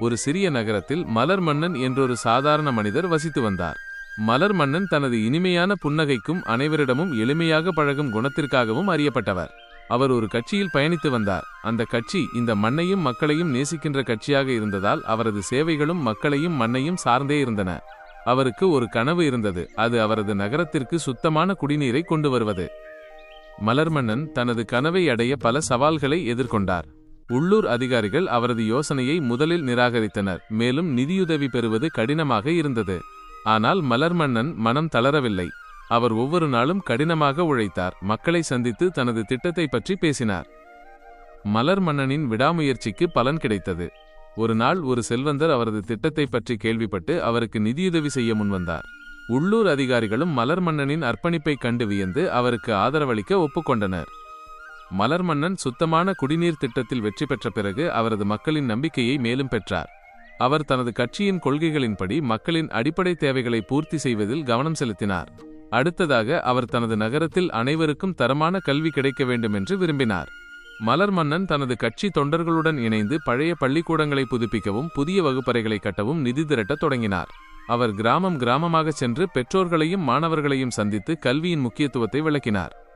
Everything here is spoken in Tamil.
ஒரு சிறிய நகரத்தில் மலர் மன்னன் என்றொரு சாதாரண மனிதர் வசித்து வந்தார். மலர் மன்னன் தனது இனிமையான புன்னகைக்கும் அனைவரிடமும் எளிமையாக பழகும் குணத்திற்காகவும் அறியப்பட்டவர். அவர் ஒரு கட்சியில் பயணித்து வந்தார். அந்த கட்சி இந்த மண்ணையும் மக்களையும் நேசிக்கின்ற கட்சியாக இருந்ததால் அவரது சேவைகளும் மக்களையும் மண்ணையும் சார்ந்தே இருந்தன. அவருக்கு ஒரு கனவு இருந்தது. அது அவரது நகரத்திற்கு சுத்தமான குடிநீரை கொண்டு வருவது. மலர்மன்னன் தனது கனவை அடைய பல சவால்களை எதிர்கொண்டார். உள்ளூர் அதிகாரிகள் அவரது யோசனையை முதலில் நிராகரித்தனர் மேலும் நிதியுதவி பெறுவது கடினமாக இருந்தது. ஆனால் மலர்மன்னன் மனம் தளரவில்லை. அவர் ஒவ்வொரு நாளும் கடினமாக உழைத்தார் மக்களை சந்தித்து தனது திட்டத்தை பற்றி பேசினார். மலர் மன்னனின் விடாமுயற்சிக்கு பலன் கிடைத்தது. ஒரு நாள் ஒரு செல்வந்தர் அவரது திட்டத்தை பற்றி கேள்விப்பட்டு அவருக்கு நிதியுதவி செய்ய முன்வந்தார். உள்ளூர் அதிகாரிகளும் மலர் மன்னனின் அர்ப்பணிப்பை கண்டு வியந்து அவருக்கு ஆதரவளிக்க ஒப்புக்கொண்டனர். மலர் மன்னன் சுத்தமான குடிநீர் திட்டத்தில் வெற்றி பெற்ற பிறகு அவரது மக்களின் நம்பிக்கையை மேலும் பெற்றார். அவர் தனது கட்சியின் கொள்கைகளின்படி மக்களின் அடிப்படை தேவைகளை பூர்த்தி செய்வதில் கவனம் செலுத்தினார். அடுத்ததாக அவர் தனது நகரத்தில் அனைவருக்கும் தரமான கல்வி கிடைக்க வேண்டும் என்று விரும்பினார். மலர் மன்னன் தனது கட்சி தொண்டர்களுடன் இணைந்து பழைய பள்ளிக்கூடங்களை புதுப்பிக்கவும் புதிய வகுப்பறைகளை கட்டவும் நிதி திரட்டத் தொடங்கினார். அவர் கிராமம் கிராமமாக சென்று பெற்றோர்களையும் மாணவர்களையும் சந்தித்து கல்வியின் முக்கியத்துவத்தை விளக்கினார்.